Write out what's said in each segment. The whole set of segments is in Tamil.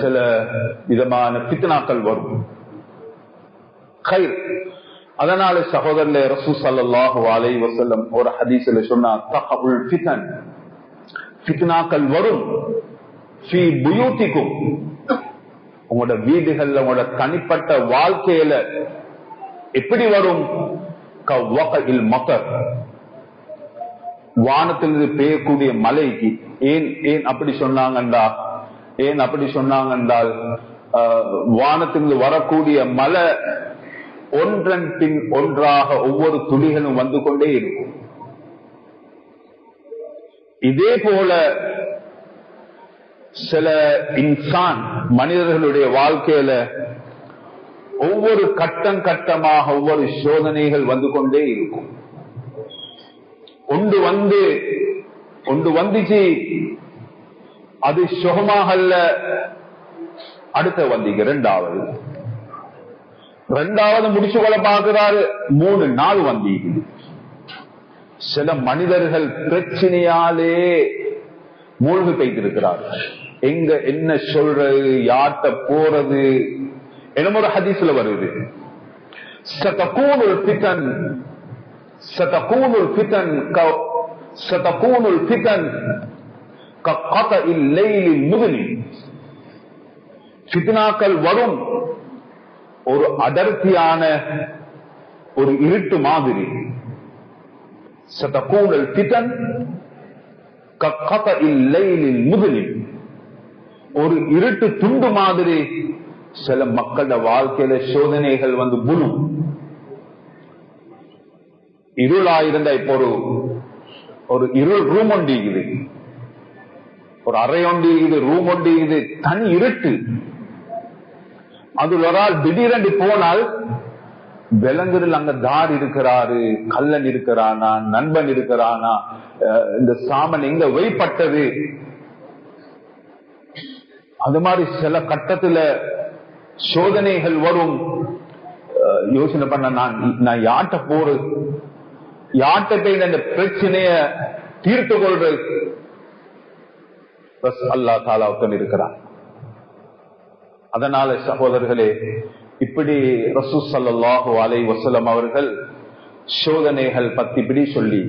சில விதமான பித்னாக்கள் வரும். கயிர். அதனால சகோதரர்ல ரசூ சல்லாஹு அலை வசல்லம் ஒரு ஹதீஸ்ல சொன்னா தகவுல் ஃபிதன் ஃபித்னாக்கள் வரும். உங்களோட வீடுகள்ல உங்களோட தனிப்பட்ட வாழ்க்கையில எப்படி வரும்? கவ்வகையில் மக்கர் வானத்திலிருந்து பெய்யக்கூடிய மலைக்கு ஏன் ஏன் அப்படி சொன்னாங்கண்டா? ஏன் அப்படி சொன்னாங்க என்றால் வானத்திலிருந்து வரக்கூடிய மலை ஒன்றன் பின் ஒன்றாக ஒவ்வொரு துளிகளும் வந்து கொண்டே இருக்கும். இதே போல சில இன்சான் மனிதர்களுடைய வாழ்க்கையில ஒவ்வொரு கட்டம் கட்டமாக ஒவ்வொரு சோதனைகள் வந்து கொண்டே இருக்கும். ஒன்று வந்து ஒன்று வந்துச்சு அது சுகமாக அல்ல அடுத்த வந்தீங்க ரெண்டாவது ரெண்டாவது முடிச்சு கொள்ள பார்க்கிறாரு மூணு நாள் வந்தீங்க சில மனிதர்கள் பிரச்சனையாலே மூழ்கி பெய்திருக்கிறார்கள் எங்க என்ன சொல்றது யார்கிட்ட போறது என்னமோ ஒரு ஹதீஸ்ல வருது ستكون الفتن ستكون الفتن ستكون الفتن கத்த இல்லையிலில் முதுனி சித்னாக்கள் வரும் ஒரு அடர்த்தியான ஒரு இருட்டு மாதிரி. சதகூனல் திட்டன் கக்கத இல்லையிலில் முதுனி ஒரு இருட்டு துண்டு மாதிரி சில மக்களோட வாழ்க்கையில சோதனைகள் வந்து புழும். இருளா இருந்த இப்போ ஒரு இருள் ரூம் ஒரு அறை ஒண்டிக்குது ரூம் இது தனி இருட்டு. அது ஒரு ஆள் திடீரென்று போனால் விலங்குகள் அங்க தார் இருக்கிறாரு கல்லன் இருக்கிறானா நண்பன் இருக்கிறானா இந்த சாமன் எங்க வைப்பட்டது? அது மாதிரி சில கட்டத்துல சோதனைகள் வரும். யோசனை பண்ண நான் நான் யார்கிட்ட போறது? யார்கிட்ட போய் இந்த பிரச்சனைய தீர்த்து கொள்றது? அல்லா தாலாவுத்தன் இருக்கிறான். அதனால சகோதரர்களே இப்படி ரசூ சல்லாஹு அலை வசலம் அவர்கள் சோதனைகள் பத்தி இப்படி சொல்லி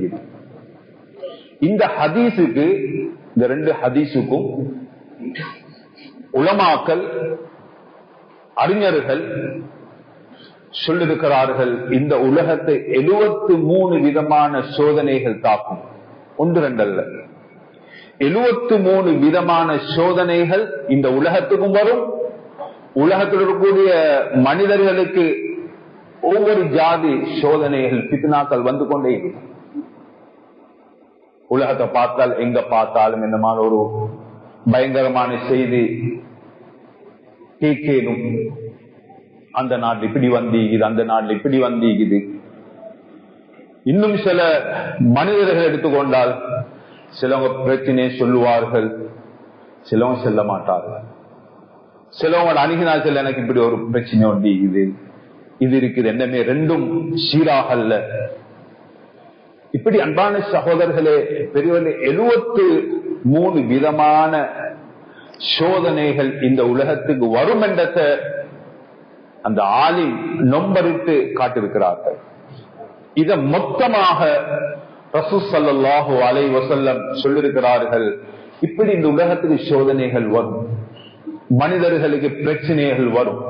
இந்த ஹதீஸுக்கு இந்த ரெண்டு ஹதீஸுக்கும் உலமாக்கல் அறிஞர்கள் சொல்லிருக்கிறார்கள் இந்த உலகத்தை எழுபத்து மூணு விதமான சோதனைகள் தாக்கும். ஒன்று ரெண்டல்ல எழுபத்து மூணு விதமான சோதனைகள் இந்த உலகத்துக்கும் வரும். உலகத்தில் இருக்கக்கூடிய மனிதர்களுக்கு ஒவ்வொரு ஜாதி சோதனைகள் பித்னாக்கள் வந்து கொண்டே இருக்கும். உலகத்தை பார்த்தால் எங்க பார்த்தாலும் இந்த மாதிரி ஒரு பயங்கரமான செய்தி கேட்கணும் அந்த நாட்டில் இப்படி வந்தீங்குது அந்த நாட்டில் இப்படி வந்தீங்குது இன்னும் சில மனிதர்கள் எடுத்துக்கொண்டால் சிலவங்க பிரச்சனையை சொல்லுவார்கள் சிலவங்க செல்ல மாட்டார்கள். சிலவங்க அணுகினால் செல்ல எனக்கு இப்படி ஒரு பிரச்சனை உண்டு இது இது இருக்குது என்னமே ரெண்டும் சீராக அல்ல. இப்படி அன்பான சகோதரர்களே பெரியவர்களே எழுபத்து மூணு விதமான சோதனைகள் இந்த உலகத்துக்கு வரும் என்றதை அந்த ஆளி நொம்பரித்து காட்டிருக்கிறார்கள் இத மொத்தமாக ரசூ சல்லாஹூ அலை வசல்லம் சொல்லிருக்கிறார்கள் இப்படி இந்த உலகத்துக்கு சோதனைகள் வரும். மனிதர்களுக்கு பிரச்சனைகள் வரும்.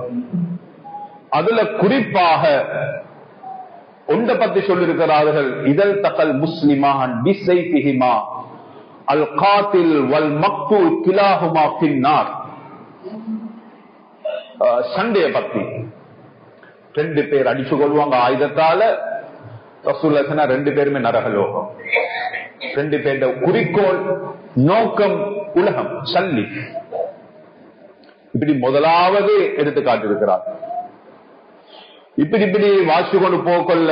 அதுல குறிப்பாக ஒன்றை பத்தி சொல்லிருக்கிறார்கள் இதழ் தகல் முஸ்லிமான் அல் காத்தில் வல் மக்து கிலாஹுமா பின்னார் சண்டைய பத்தி. ரெண்டு பேர் அடிச்சு கொள்வாங்க ஆயுதத்தால ரசூல்லா ரெண்டு பேருமே நரகலோகம் ரெண்டு பேருட குறிக்கோள் நோக்கம் உலகம் சல்லி. இப்படி முதலாவது எடுத்து காட்டிருக்கிறார் இப்படி இப்படி வாசி கொண்டு போக்கொள்ள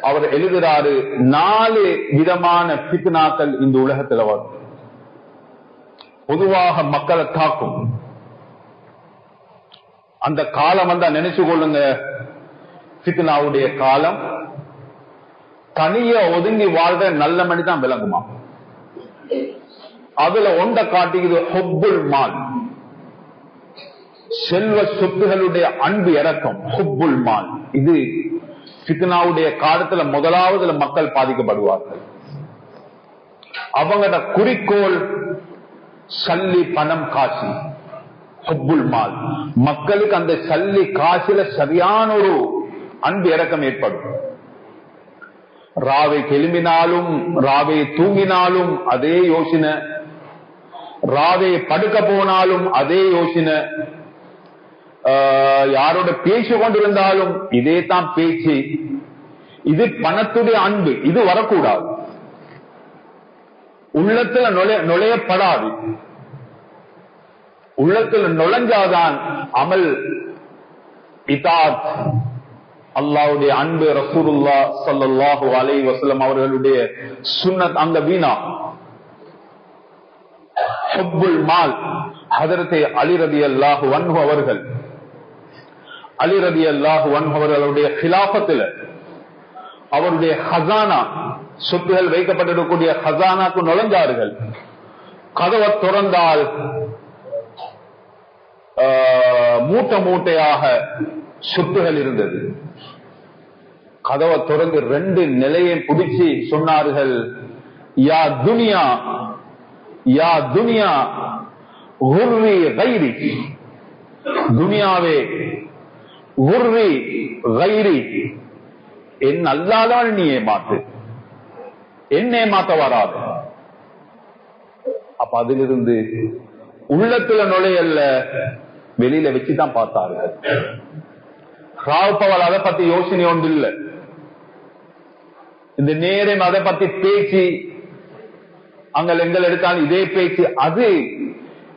அவர் எழுதுறாரு நாலு விதமான பித்னாக்கள் இந்த உலகத்துல வரும். பொதுவாக மக்களை தாக்கும். அந்த காலம் வந்தா நினைச்சு கொள்ளுங்க. பித்னாவுடைய காலம் தனிய ஒதுங்கி வாழ்ற நல்ல மணி தான் விளங்குமா? அதுல ஒண்ட காட்டிக்குது ஹொப்புல் மால். செல்வ சொத்துகளுடைய அன்பு இறக்கம் ஹொப்புல் மால். இது ஃபித்னாவுடைய காலத்துல முதலாவதுல மக்கள் பாதிக்கப்படுவார்கள். அவங்களோட குறிக்கோள் சல்லி பணம் காசு ஹொப்புல் மால். மக்களுக்கு அந்த சல்லி காசுல சரியான ஒரு அன்பு இறக்கம் ஏற்படும். ராவை கெலும்பினாலும் ராவை தூங்கினாலும் அதே யோசனை. ராவை படுக்க போனாலும் அதே யோசனை. யாரோட பேச்சு கொண்டிருந்தாலும் இதே தான் பேச்சு. இது பணத்துடைய அன்பு இது வரக்கூடாது. உள்ளத்துல நுழைய நுழையப்படாது. உள்ளத்துல நுழைஞ்சாதான் அமல் இதாத் அல்லாவுடைய அன்பு ரசூருல்லா சல்லாஹூ அலை வசலம் அவர்களுடைய சுன்னத் அந்த வீணா. ஹுப்புல் மால் ஹதரத்தை அலிரதி அல்லாஹு வன்ஹு அவர்கள். அலிரதி அல்லாஹு வன்ஹு அவர்களுடைய கிலாபத்தில் அவருடைய ஹசானா சொத்துகள் வைக்கப்பட்டிருக்கக்கூடிய ஹசானாக்கு நுழைந்தார்கள். கதவை திறந்தால் மூட்டை மூட்டையாக சொத்துகள் இருந்தது. கதவை தொடர்ந்து ரெண்டு நிலையை பிடிச்சி சொன்னார்கள் யா துனியா யா துனியா உர்வி கைரி துனியாவே உர்ரி கைரி என் அல்லாதான் நீ ஏமாத்து என்னே மாத்த வராது. அப்ப அதிலிருந்து உள்ளத்துல நுழையல்ல வெளியில வச்சுதான் பார்த்தார்கள். ராவுப்பவள் அதை பத்தி யோசனை ஒன்று இல்லை. இந்த நேரம் அதை பத்தி பேச்சு அங்கள் எங்கள் எடுத்தாலும் இதே பேச்சு அது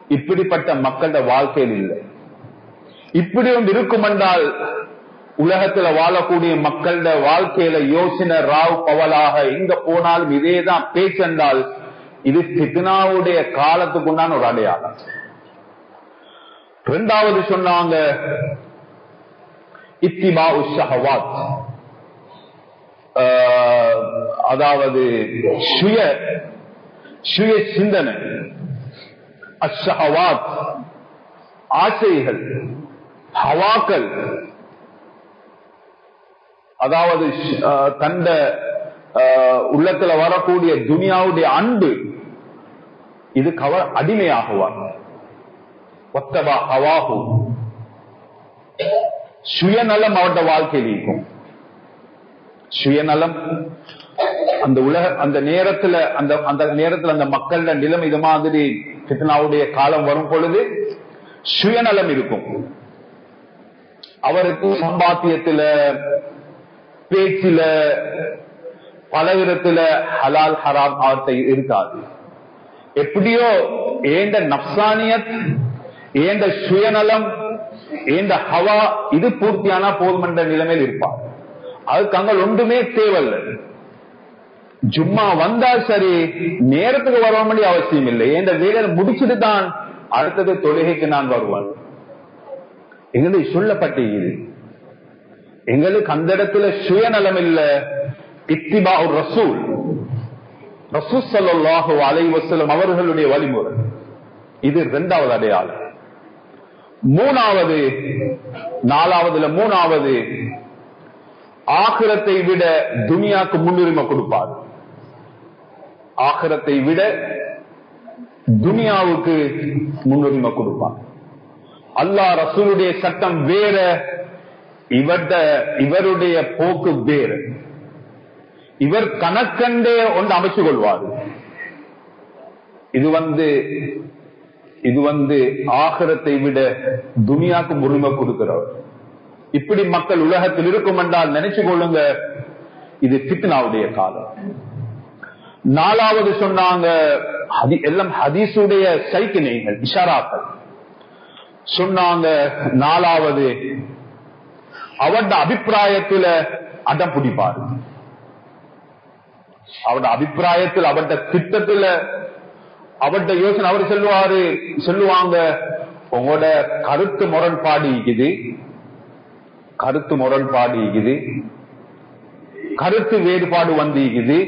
இப்படிப்பட்ட மக்களோட வாழ்க்கையில் இல்லை. இப்படி ஒன்று இருக்கும் என்றால் உலகத்துல வாழக்கூடிய மக்களோட வாழ்க்கையில யோசனை ராவ் பவலாக எங்க போனாலும் இதேதான் பேச்சு என்றால் இது பித்னாவுடைய காலத்துக்குண்டான ஒரு அடையாளம். இரண்டாவது சொன்னாங்க இத்திபா உஷஹவாத் அதாவது சுய சுய சிந்தனை. அஷஹவாத் ஆசைகள் ஹவாக்கள். அதாவது தந்த உள்ளத்துல வரக்கூடிய துனியாவுடைய அன்பு இது கவ அடிமையாகுவார். ஒத்தபா ஹவாஹு. சுயநலம் அவருடைய வாழ்க்கையில் இருக்கும். சுயநலம். அந்த உலக அந்த நேரத்துல அந்த அந்த நேரத்துல அந்த மக்கள நிலம் இது மாதிரி பித்னாவுடைய காலம் வரும் பொழுது சுயநலம் இருக்கும். அவருக்கு சம்பாத்தியத்துல பேச்சில பலவிதத்துல ஹலால் ஹராம் அவர்த்த இருக்காது. எப்படியோ ஏண்ட நப்சானியத் ஏண்ட சுயநலம் இந்த ஹவா இது பூர்த்தியானா போதும் என்ற நிலைமையில் இருப்பார் அதுக்கு அங்க ஒன்றுமே தேவல்ல ஜும்மா வந்தா சரி நேரத்துக்கு வர வேண்டிய அவசியம் இல்லை. இந்த வீரர் முடிச்சுட்டு தான் அடுத்தது தொழுகைக்கு நான் வருவேன். எங்களுக்கு சொல்லப்பட்டிருக்குது எங்களுக்கு அந்த இடத்துல சுயநலம் இல்ல. இத்திபா ரசூல். ரசூல் சல்லாஹு அலை வசலம் அவர்களுடைய வழிமுறை. இது இரண்டாவது அடையாளம். மூணாவது நாலாவதுல மூணாவது ஆகிரத்தை விட துனியாக்கு முன்னுரிமை கொடுப்பார். ஆகிரத்தை விட துனியாவுக்கு முன்னுரிமை கொடுப்பார். அல்லாஹ் ரசூலுடைய சட்டம் வேற இவர்ட இவருடைய போக்கு வேறு. இவர் கணக்கண்டே ஒன்று அமைச்சு கொள்வார். இது வந்து இது வந்து ஆகரத்தை விட துனியாக்கு உரிமை கொடுக்கிறவர். இப்படி மக்கள் உலகத்தில் இருக்கும் என்றால் நினைச்சு கொள்ளுங்க இது பித்னாவுடைய காலம். நாலாவது சொன்னாங்க எல்லாம் ஹதீசுடைய சைக்கிணைகள் இஷாராக்கள். சொன்னாங்க நாலாவது அவட அபிப்பிராயத்துல அடம் பிடிப்பாரு. அவட அபிப்பிராயத்தில் அவட திட்டத்துல அவர்கிட்ட யோசனை அவர் சொல்லுவாரு சொல்லுவாங்க. உங்களோட கருத்து முரண்பாடு இருக்குது. கருத்து முரண்பாடு இருக்குது. கருத்து வேறுபாடு வந்து இருக்குது.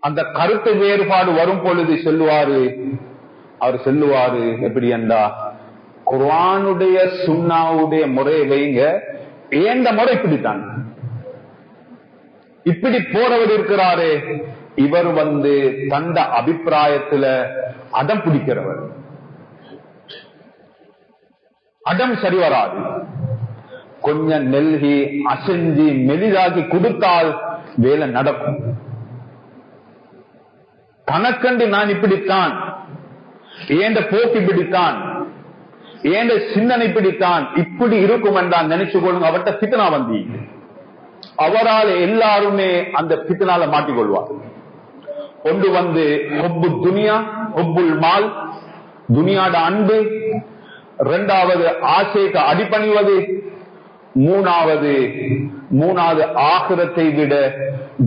அந்த கருத்து வேறுபாடு வரும் பொழுது சொல்லுவாரு அவர் சொல்லுவாரு எப்படி என்றா குர்வானுடைய சுன்னாவுடைய முறையை வைங்க. ஏந்த முறை இப்படித்தான்? இப்படி போறவர் இருக்கிறாரே. இவர் வந்து தந்த அபிப்பிராயத்துல அடம் பிடிக்கிறவர். அடம் சரி வராது. கொஞ்சம் நெல்கி அசைஞ்சி மெலிதாக்கி கொடுத்தால் வேலை நடக்கும். தனக்கண்டு நான் இப்படித்தான். ஏண்ட போக்கு இப்படித்தான் ஏண்ட சிந்தனை இப்படித்தான் இப்படி இருக்கும் என்றான் நினைச்சு கொள்ளுங்க. அவர்கிட்ட பித்தனா வந்தி. அவரால் எல்லாருமே அந்த பித்தனால மாட்டிக்கொள்வார் ஒன்று வந்து ஒப்பு துனியா ஒப்புல் மால் துனியாட அன்பு இரண்டாவது ஆசைக்கு அடிபணிவது மூணாவது மூணாவது ஆகிரத்தை விட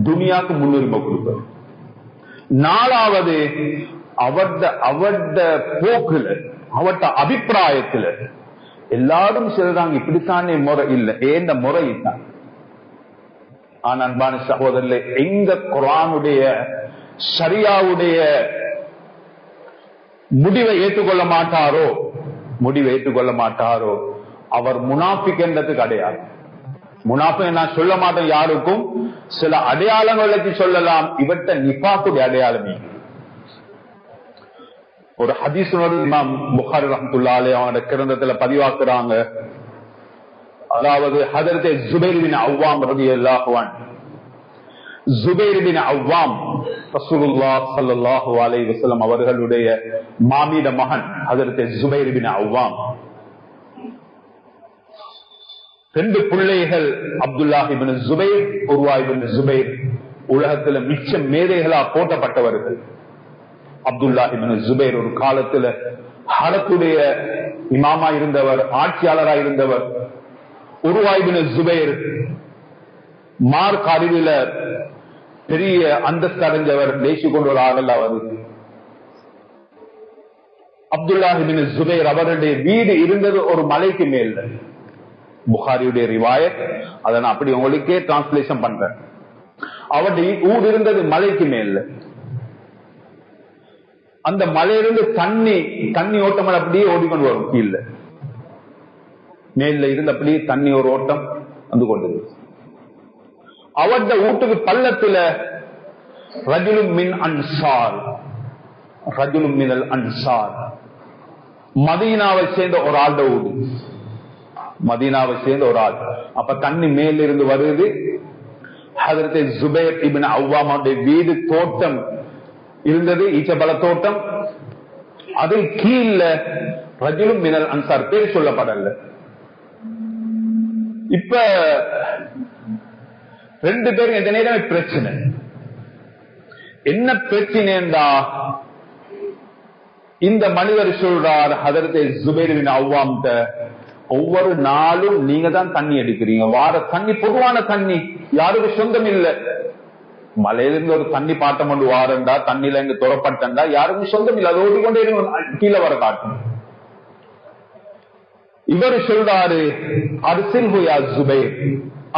துனியாக்கு முன்னுரிமை கொடுப்பது. நாலாவது அவட அவட போக்குல அவட்ட அபிப்பிராயத்துல எல்லாரும் சொல்றாங்க இப்படித்தானே முறை இல்லை. ஏந்த முறை தான் ஆனா அன்பான சகோதரர்களே எங்க குரானுடைய சரியாவுடைய முடிவை ஏற்றுக்கொள்ள மாட்டாரோ? முடிவை ஏற்றுக்கொள்ள மாட்டாரோ? அவர் முனாபிக் கிடையாது. அடையாளம் நான் சொல்ல மாட்டேன் யாருக்கும். சில அடையாளங்களுக்கு சொல்லலாம். இவற்ற நிபாக்குடைய அடையாளமே. ஒரு ஹதீஸ்னோடு இமாம் புகாரி அவனோட கிரந்தத்துல பதிவாக்குறாங்க. அதாவது ஹதரத்தை ஜுபைர் பின் அவ்வாம் ரதி அல்லாஹுவான் ஜுபைர் அவ்வாம் ரசூலுல்லா ஸல்லல்லாஹு அலைஹி வஸல்லம் அவர்களுடைய மாமீட மகன் ஹதரத்தே ஜுபைர் அவ்வாம். ரெண்டு பிள்ளைகள் அப்துல்லாஹிபின் ஜுபைர் உருவாயிபின் ஜுபைர். உலகத்துல மிச்ச மேதைகளா போட்டப்பட்டவர்கள் அப்துல்லாஹிபின் ஜுபைர் ஒரு காலத்துல ஹரத்துடைய இமாமா இருந்தவர் ஆட்சியாளராக இருந்தவர். உருவாய்பின் ஜுபைர் மார்க் அறிவில பெரிய அந்தஸ்து அடைஞ்சவர் தேசி கொண்டவர் ஆகல ஆடல் அப்துல்லாஹிபின் ஜுபேர் அவருடைய வீடு இருந்தது ஒரு மலைக்கு மேல. புகாரியுடைய ரிவாயத் அதை நான் அப்படி உங்களுக்கே டிரான்ஸ்லேஷன் பண்றேன். அவருடைய ஊர் இருந்தது மலைக்கு மேல. அந்த மலையிலிருந்து தண்ணி தண்ணி ஓட்டம் அப்படியே ஓடிக்கொண்டு வரும் கீழே. மேல இருந்து அப்படியே தண்ணி ஒரு ஓட்டம் வந்து கொண்டது அவருடைய வீட்டுக்கு பள்ளத்துல. ரஜுலும் மின் அன்சார். ரஜுலும் மினல் அன்சார். மதீனாவை சேர்ந்த ஒரு ஆள் வீடு மதீனாவை சேர்ந்த ஒரு ஆள். அப்ப தண்ணி மேல இருந்து வருது. அதற்கு ஜுபேர் இபின் அவ்வாமாவுடைய வீடு தோட்டம் இருந்தது. ஈச்சபல தோட்டம். அதில் கீழ ரஜிலும் மினல் அன்சார். பேர் சொல்லப்படல. இப்ப ரெண்டு பேரும் எந்த நேரமே பிரச்சனை. என்ன பிரச்சனைண்டா இந்த மனிதர் சொல்றார் ஹதரத்தை ஜுபேரின் அவ்வாம்கிட்ட ஒவ்வொரு நாளும் நீங்க தான் தண்ணி எடுக்கிறீங்க. வார தண்ணி பொதுவான தண்ணி. யாருக்கு சொந்தம் இல்ல. மலையிலிருந்து ஒரு தண்ணி பாட்டம் கொண்டு வாரண்டா தண்ணியில இங்க துறப்பட்டா யாருக்கும் சொந்தம் இல்லை. அது ஓடிக்கொண்டே கீழே வர காட்டும். இவர் சொல்றாரு அரசில் ஹோயா ஜுபேர்.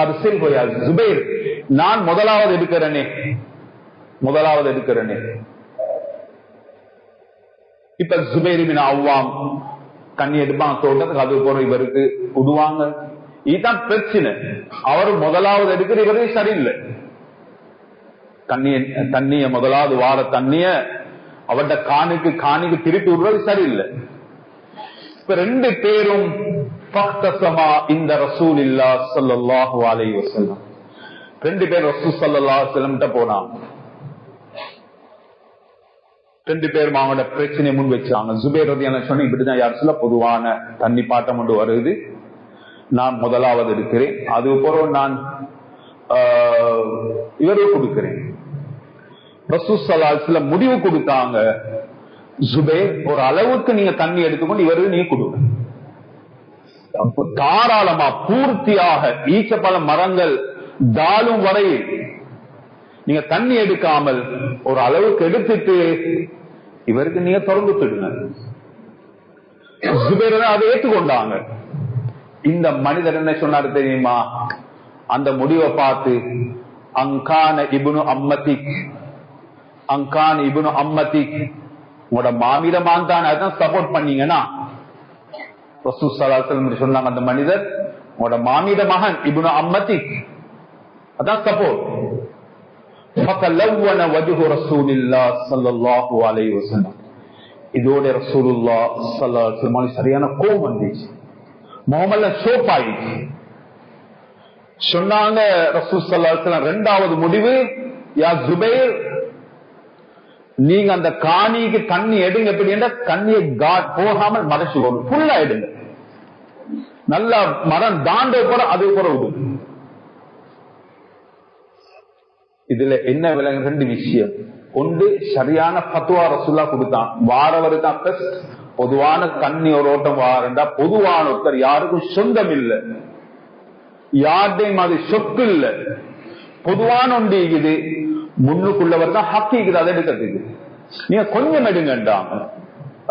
அரசில் ஹோயா ஜுபேர். நான் முதலாவது எடுக்கிறேனே. முதலாவது எடுக்கிறேனே. இப்ப சுபேரிமின் அவ்வாம் கண்ணி எடுப்பான் தோட்டத்துக்கு அது போற இவருக்கு உடுவாங்க இதுதான் பிரச்சனை. அவர் முதலாவது எடுக்கிற இவரே சரியில்லை. தண்ணிய தண்ணிய முதலாவது வார தண்ணிய அவர்கிட்ட காணிக்கு காணிக்கு திருப்பி விடுறது சரியில்லை. இப்ப ரெண்டு பேரும் இந்த ரசூல் இல்லா சல்லாஹு அலை வசல்லம் ரெண்டு பேர் ரசூ சல்லா செல்லம்கிட்ட போனாங்க ரெண்டு பேரும் அவங்களோட பிரச்சனையை முன் வச்சாங்க. ஜுபேர் சொன்ன இப்படிதான் யார் சொல்ல பொதுவான தண்ணி பாட்டம் கொண்டு வருது. நான் முதலாவது இருக்கிறேன் அது போற நான் இவருக்கு கொடுக்கிறேன். ரசூசலாசில முடிவு கொடுத்தாங்க. ஜுபேர் ஒரு அளவுக்கு நீங்க தண்ணி எடுத்துக்கொண்டு இவருக்கு நீ கொடுங்க தாராளமா பூர்த்தியாக ஈச்சப்பழ மரங்கள் தாழும் வரை நீங்க தண்ணி எடுக்காமல் ஒரு அளவுக்கு எடுத்துட்டு இவருக்கு நீங்க தொடர்ந்து விடுங்க அதை ஏற்றுக்கொண்டாங்க. இந்த மனிதர் என்ன சொன்னாரு தெரியுமா? அந்த முடிவை பார்த்து அங்கான இபுனு அம்மதி அங்கான் இபுனு அம்மதி உங்களோட மாமிட தான் அதான் சப்போர்ட் பண்ணீங்கன்னா. சொன்னாங்க அந்த மனிதர் உங்களோட மாமிட மகன் இபுனு அம்மதி அதான் சப்போர்ட் இதோட ரசூலுல்லா சல்லாஹ் சரியான கோபம் வந்துச்சு முகமல்ல சோப் சொன்னாங்க ரசூல் சல்லாஹ் ரெண்டாவது முடிவு யா ஜுபேர் நீங்க அந்த காணிக்கு தண்ணி எடுங்க எப்படி என்ற தண்ணியை போகாமல் மறைச்சுக்கோங்க ஃபுல்லா எடுங்க நல்லா மரம் தாண்ட கூட அது கூட விடும் இதுல என்ன விலங்கு ரெண்டு விஷயம். ஒன்று சரியான பத்துவா ரசுல்லா கொடுத்தான். வாரவரு தான் பெஸ்ட் பொதுவான தண்ணி ஒரு ஓட்டம் வாரண்டா பொதுவான ஒருத்தர் யாருக்கும் சொந்தம் இல்லை. யார்டையும் அது சொத்து இல்லை. பொதுவான ஒன்று இது முன்னுக்குள்ளவர் தான் ஹக்கி இருக்குது அதை எடுக்கிறதுக்கு. நீங்க கொஞ்சம் எடுங்கன்றாங்க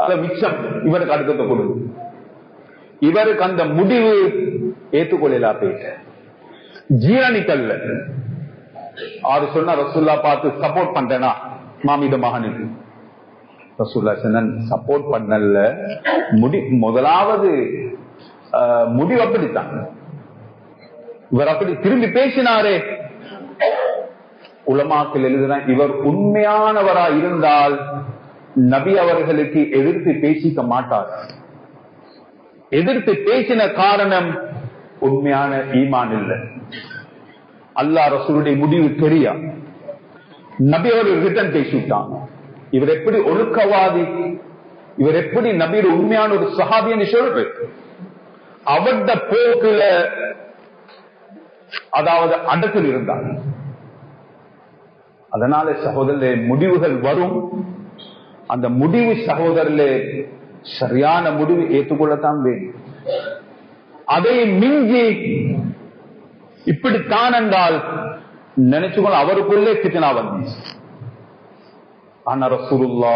அதை மிச்சம். இவருக்கு அடுத்தத்தை கொடுங்க இவருக்கு அந்த முடிவு ஏற்றுக்கொள்ளலா போயிட்ட. ஜீரணிக்கல்ல அவர் சொன்னா ரசுல்லா பார்த்து சப்போர்ட் பண்றேனா? மாமித மகனுக்கு ரசூல்லா சொன்ன சப்போர்ட் பண்ணல. முடி முதலாவது முடிவு அப்படித்தான். இவர் அப்படி திரும்பி பேசினாரே. உலமாக்கள் எழுதுனா இவர் உண்மையானவரா இருந்தால் நபி அவர்களுக்கு எதிர்த்து பேசிக்க மாட்டார். எதிர்த்து பேசின காரணம் உண்மையான ஈமான் இல்லை. அல்லாஹ் ரசூலுடைய முடிவு தெரியா? நபி அவர்கள் ரிட்டன் பேசிவிட்டான். இவர் எப்படி ஒழுக்கவாதி? இவர் எப்படி நபியோட உண்மையான ஒரு சஹாபின்னு சொல்ற அவர்த போக்குல அதாவது அடக்கில் இருந்தார். அதனால சகோதரர்களே முடிவுகள் வரும். அந்த முடிவு சகோதரர்களே சரியான முடிவு ஏற்றுக்கொள்ளத்தான் வேண்டும். அதை மிஞ்சி இப்படித்தான் என்றால் நினைச்சுக்கொள்ள அவருக்குள்ளே கிட்டனா வந்து. ஆனா ரசூலுல்லா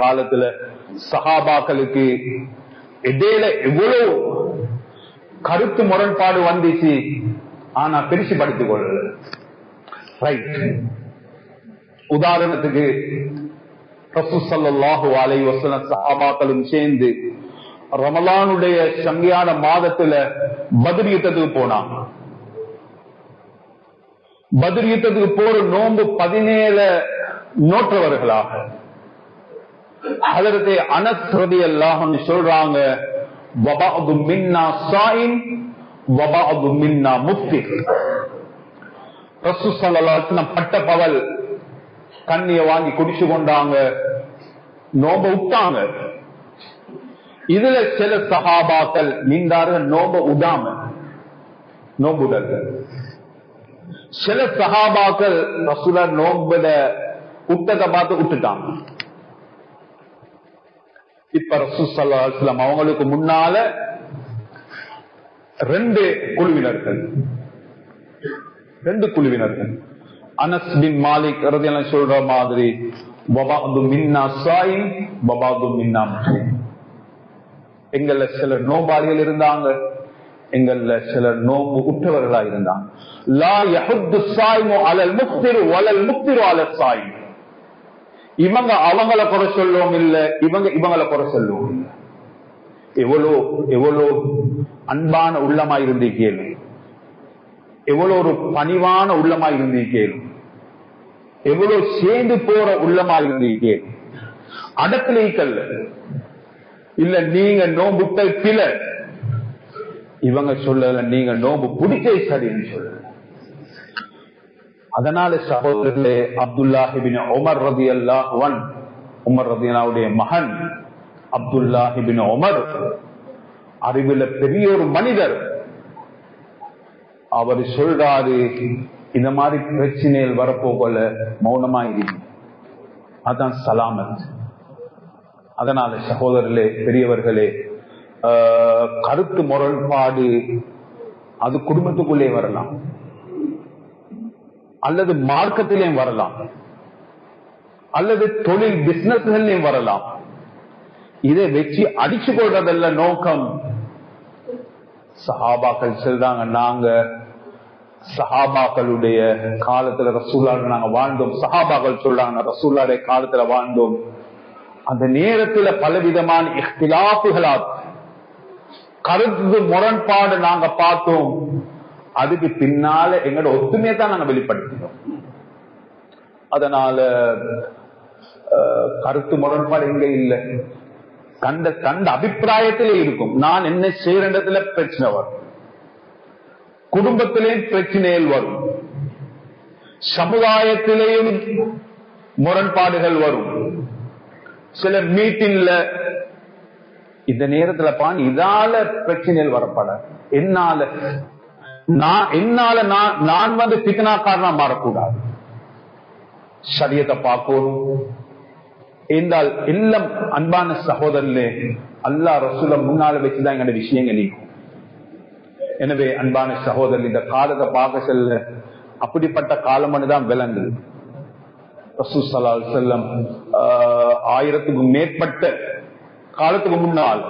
காலத்துல சஹாபாக்களுக்கு இடையில எவ்வளவு கருத்து முரண்பாடு வந்துச்சு. ஆனா பெருசு படுத்திக் கொள்ளல. ரைட் உதாரணத்துக்கு ரசூ ஸல்லல்லாஹு அலைஹி வஸல்லம் சஹாபாக்களும் சேர்ந்து ரமலானுடைய சங்கியான மாதத்துல பத்ர் யுத்தத்துக்கு போனாங்க யுத்தத்துக்கு போற நோன்பு பதினேழு நோற்றவர்களாக. அதற்கு அனஸ்ரதி அல்லாஹ் சொல்றாங்க வபாது மின்னா சாயின் மின்னா முக்தி ரசூ பட்ட பவல் தண்ணிய வாங்கி குடிச்சு கொண்டாங்க. நோம்ப விட்டாங்க. இதுல சில சகாபாக்கள் நின்றார்கள் நோம்ப உடாம நோம்புடர்கள். சில சகாபாக்கள் ரசூல நோம்புல விட்டதை பார்த்து விட்டுட்டாங்க இப்ப ரசூசல்லாம் அவங்களுக்கு முன்னால ரெண்டு குழுவினர்கள். ரெண்டு குழுவினர்கள். அனஸ் பின் மாலிக் ரதியெல்லாம் சொல்ற மாதிரி பபாது மின்னா சாயின் பபாது மின்னா முஸ்லிம். எங்கள்ல சிலர் நோபாளிகள் இருந்தாங்க எங்கள்ல சிலர் நோம்பு உற்றவர்களா இருந்தாங்க. இவங்க அவங்கள குறை சொல்லுவோம் இல்ல இவங்க இவங்கள குறை சொல்லுவோம் இல்ல. எவ்வளோ எவ்வளோ அன்பான உள்ளமா இருந்தே கேளு. எவ்வளவு ஒரு பணிவான உள்ளமா இருந்தே கேளு. எவ்வளவு சேர்ந்து போற உள்ளமா இருந்தே கேளு. அடக்கலைக்கல்ல இல்ல நீங்க நோம்பு பில இவங்க சொல்லல நீங்க நோம்பு பிடிச்சே சரின்னு சொல்லல. அதனால சகோதரர்களே அப்துல்லாஹிபின் உமர் ரதி அல்லாஹன் உமர் ரதியனாவுடைய மகன் அப்துல்லாஹிபின் உமர் அறிவுல பெரிய ஒரு மனிதர். அவர் சொல்றாரு இந்த மாதிரி பிரச்சனைகள் வரப்போகல மௌனமா இருக்கு அதான் சலாமத். அதனால சகோதரர்களே பெரியவர்களே கருத்து முரண்பாடு அது குடும்பத்துக்குள்ளே வரலாம். அல்லது மார்க்கத்திலேயும் வரலாம். அல்லது தொழில் பிசினஸ்லயும் வரலாம். இதை வச்சு அடிச்சு கொள்றதல்ல நோக்கம். சஹாபாக்கள் சொல்றாங்க நாங்க சஹாபாக்களுடைய காலத்துல ரசூல்லாட நாங்க வாழ்ந்தோம். சஹாபாக்கள் சொல்றாங்க ரசூல்லாடைய காலத்துல வாழ்ந்தோம். அந்த நேரத்துல பலவிதமான இஃப்திலாப்புகளா கருத்து முரண்பாடு நாங்க பார்த்தோம். அதுக்கு பின்னால எங்களோட ஒத்துமையை தான் நாங்க வெளிப்படுத்தினோம். அதனால அஹ், கருத்து முரண்பாடு எங்க இல்ல? கண்ட கண்ட அபிப்பிராயத்திலே இருக்கும். நான் என்ன செய்யறதுல பிரச்சனை வரும். குடும்பத்திலேயும் பிரச்சனைகள் வரும். சமுதாயத்திலேயும் முரண்பாடுகள் வரும். சில மீட்டிங்ல இந்த நேரத்துல பான் இதால பிரச்சனைகள் வரப்பட என்னால நான் என்னால நான் நான் வந்து பித்தனாக்காரனா மாறக்கூடாது. சரியத்தை பார்க்கணும். என்றால் எல்லாம் அன்பான சகோதரர்களே அல்லா ரசூல முன்னால வச்சுதான் எங்களோட விஷயங்கள் நீக்கும் எனவே அன்பான சகோதரர் இந்த காலத்தை பார்க்க செல்ல அப்படிப்பட்ட காலம் தான் விளங்குது. ரசூ சலால் செல்லம் ஆயிரத்துக்கும் மேற்பட்ட காலத்துக்கு முன்னால்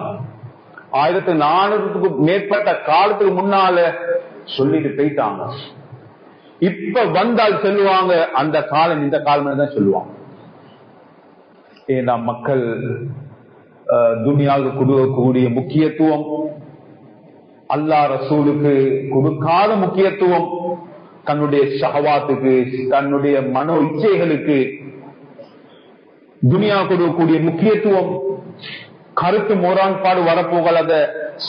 ஆயிரத்து நானூறுக்கும் மேற்பட்ட காலத்துக்கு முன்னால சொல்லிட்டு போயிட்டாங்க. இப்ப வந்தால் சொல்லுவாங்க அந்த காலம் இந்த காலம் தான் சொல்லுவாங்க. ஏன்னா மக்கள் துனியாவுக்கு கொடுக்கக்கூடிய முக்கியத்துவம் அல்லா ரசூலுக்கு கொடுக்காத முக்கியத்துவம் தன்னுடைய ஷஹவாத்துக்கு தன்னுடைய மனோ இச்சைகளுக்கு துனியா கொடுக்கக்கூடிய முக்கியத்துவம். கருத்து மோரான்பாடு வரப்போகலாத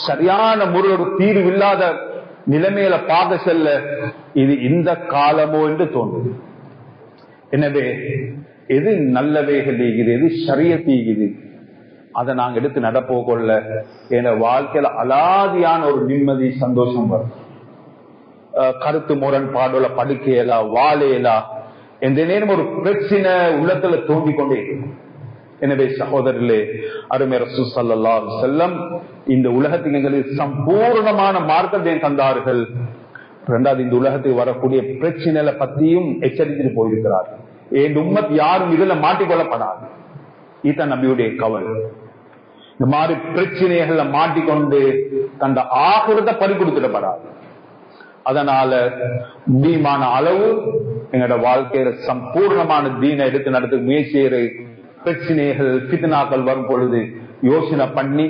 சரியான முறையோடு தீர்வு இல்லாத நிலைமையில பார்க்க செல்ல இது இந்த காலமோ என்று தோன்றுது. எனவே எது நல்லவைகள் ஈகுது எது சரிய தீகுது அதை நாங்க எடுத்து நடப்போ கொள்ள என வாழ்க்கையில அலாதியான ஒரு நிம்மதி சந்தோஷம் வரும். கருத்து முரண்பாடுல படுக்கையலா வாழையலா எந்த நேரம் ஒரு பிரச்சனை உள்ளத்துல தோண்டி கொண்டே இருக்கும். எனவே சகோதரர்களே அருமை ரசூ சல்லா செல்லம் இந்த உலகத்துக்கு எங்களுக்கு சம்பூர்ணமான மார்க்கத்தை தந்தார்கள். இரண்டாவது இந்த உலகத்துக்கு வரக்கூடிய பிரச்சனைகளை பத்தியும் எச்சரித்துட்டு போயிருக்கிறார்கள் என் உம்மத் யாரும் இதுல மாட்டிக்கொள்ளப்படாது. இதுதான் நபியுடைய கவல். இந்த மாதிரி பிரச்சனைகள்ல மாட்டிக்கொண்டு தந்த ஆகிரத்தை பறி கொடுத்துடப்படாது அதனால தீமான அளவு எங்களோட வாழ்க்கையில சம்பூர்ணமான தீனை எடுத்து நடத்த முயற்சியை பிரச்சனைகள் பித்னாக்கள் வரும் பொழுது யோசனை பண்ணி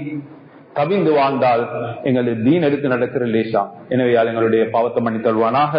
கவிந்து வாழ்ந்தால் எங்களுக்கு தீன் எடுத்து நடக்கிற லேசா. எனவே எங்களுடைய பாவத்தை மன்னித்தல்வானாக